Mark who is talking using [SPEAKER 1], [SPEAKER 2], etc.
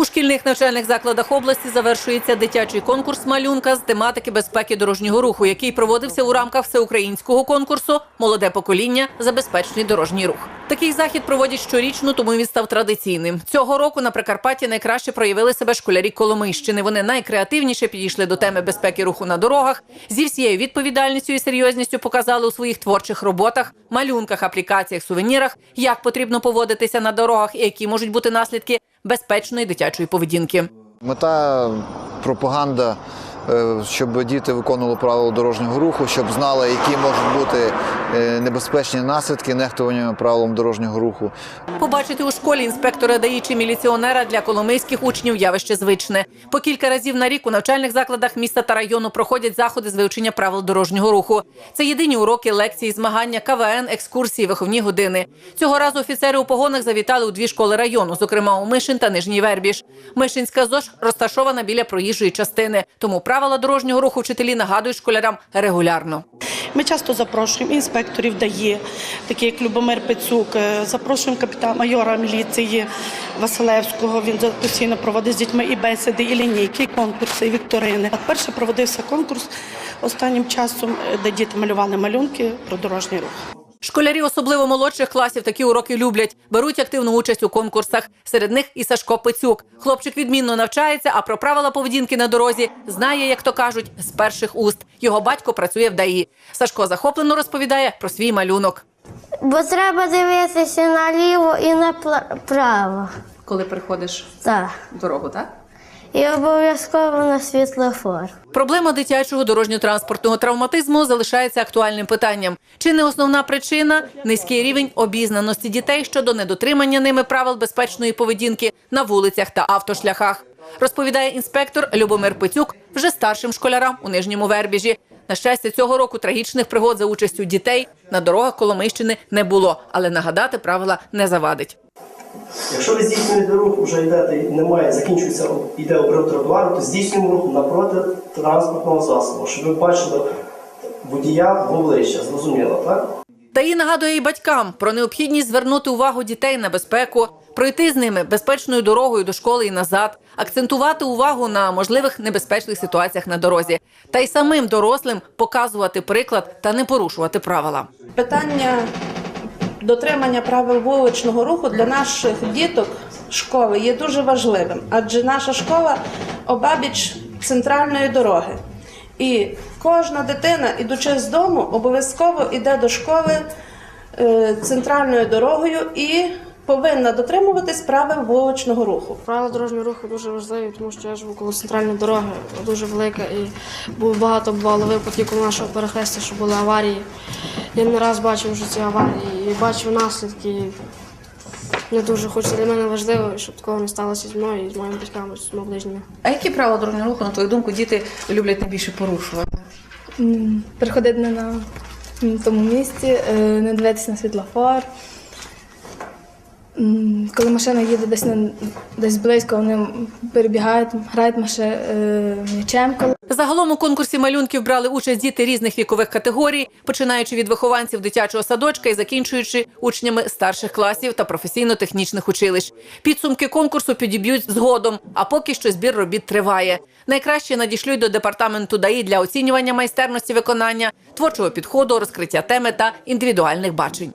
[SPEAKER 1] У шкільних навчальних закладах області завершується дитячий конкурс малюнка з тематики безпеки дорожнього руху, який проводився у рамках всеукраїнського конкурсу Молоде покоління за безпечний дорожній рух. Такий захід проводять щорічно, тому він став традиційним. Цього року на Прикарпатті найкраще проявили себе школярі Коломийщини. Вони найкреативніше підійшли до теми безпеки руху на дорогах. Зі всією відповідальністю і серйозністю показали у своїх творчих роботах, малюнках, аплікаціях, сувенірах, як потрібно поводитися на дорогах і які можуть бути наслідки безпечної дитячої поведінки.
[SPEAKER 2] Мета пропаганда, щоб діти виконували правила дорожнього руху, щоб знали, які можуть бути е, небезпечні наслідки нехтування правилам дорожнього руху.
[SPEAKER 1] Побачити у школі інспектора ДАІ чи міліціонера для коломийських учнів явище звичне. По кілька разів на рік у навчальних закладах міста та району проходять заходи з вивчення правил дорожнього руху. Це єдині уроки, лекції, змагання, КВН, екскурсії, виховні години. Цього разу офіцери у погонах завітали у дві школи району, зокрема у Мишин та Нижній Вербіж. Мишинська ЗОЖ розташована біля проїжджої частини, тому правила дорожнього руху вчителі нагадують школярам регулярно.
[SPEAKER 3] Ми часто запрошуємо інспекторів ДАЄ, такі як Любомир Пецюк, е, запрошуємо капітана майора міліції Василевського. Він постійно проводить з дітьми і бесіди, і лінійки, і конкурси, і вікторини. Перше проводився конкурс останнім часом, е, де діти малювали малюнки про дорожній рух.
[SPEAKER 1] Школярі, особливо молодших класів, такі уроки люблять. Беруть активну участь у конкурсах. Серед них і Сашко Пицюк. Хлопчик відмінно навчається, а про правила поведінки на дорозі знає, як то кажуть, з перших уст. Його батько працює в ДАІ. Сашко захоплено розповідає про свій малюнок.
[SPEAKER 4] Бо треба дивитися наліво і направо.
[SPEAKER 1] Коли приходиш
[SPEAKER 4] Так.
[SPEAKER 1] дорогу, так?
[SPEAKER 4] І обов'язково на світлофор.
[SPEAKER 1] Проблема дитячого дорожньо-транспортного травматизму залишається актуальним питанням. Чи не основна причина низький рівень обізнаності дітей щодо недотримання ними правил безпечної поведінки на вулицях та автошляхах, розповідає інспектор Любомир Пицюк вже старшим школярам у нижньому вербіжі. На щастя, цього року трагічних пригод за участю дітей на дорогах Коломийщини не було, але нагадати правила не завадить.
[SPEAKER 5] Якщо ви здійснюєте рух, вже йдете, немає, закінчується, йде обрив тротуару, то здійснюємо рух напроти транспортного засобу, щоб ви бачили водія в обличчя, зрозуміло, так?
[SPEAKER 1] Та і нагадує і батькам про необхідність звернути увагу дітей на безпеку, пройти з ними безпечною дорогою до школи і назад, акцентувати увагу на можливих небезпечних ситуаціях на дорозі, та й самим дорослим показувати приклад та не порушувати правила.
[SPEAKER 6] Питання дотримання правил вуличного руху для наших діток школи є дуже важливим, адже наша школа обабіч центральної дороги. І кожна дитина, ідучи з дому, обов'язково йде до школи е, центральною дорогою і повинна дотримуватись правил вуличного руху.
[SPEAKER 7] Правила дорожнього руху дуже важливі, тому що я живу коло центральної дороги, дуже велика, і було багато бувало випадків коло нашого перехрестя, що були аварії. Я не раз бачив вже ці аварії і бачив наслідки. Не дуже хочеться для мене важливо, щоб такого не сталося зі мною і з моїми батьками, з моїми ближніми.
[SPEAKER 1] А які правила дорожнього руху, на твою думку, діти люблять найбільше порушувати?
[SPEAKER 8] Приходити не на тому місці, е, не дивитися на світлофор. Коли машина їде десь на десь близько, вони перебігають, грають маше, е, м'ячем.
[SPEAKER 1] Загалом у конкурсі малюнків брали участь діти різних вікових категорій, починаючи від вихованців дитячого садочка і закінчуючи учнями старших класів та професійно-технічних училищ. Підсумки конкурсу підіб'ють згодом, а поки що збір робіт триває. Найкраще надішлють до департаменту ДАІ для оцінювання майстерності виконання, творчого підходу, розкриття теми та індивідуальних бачень.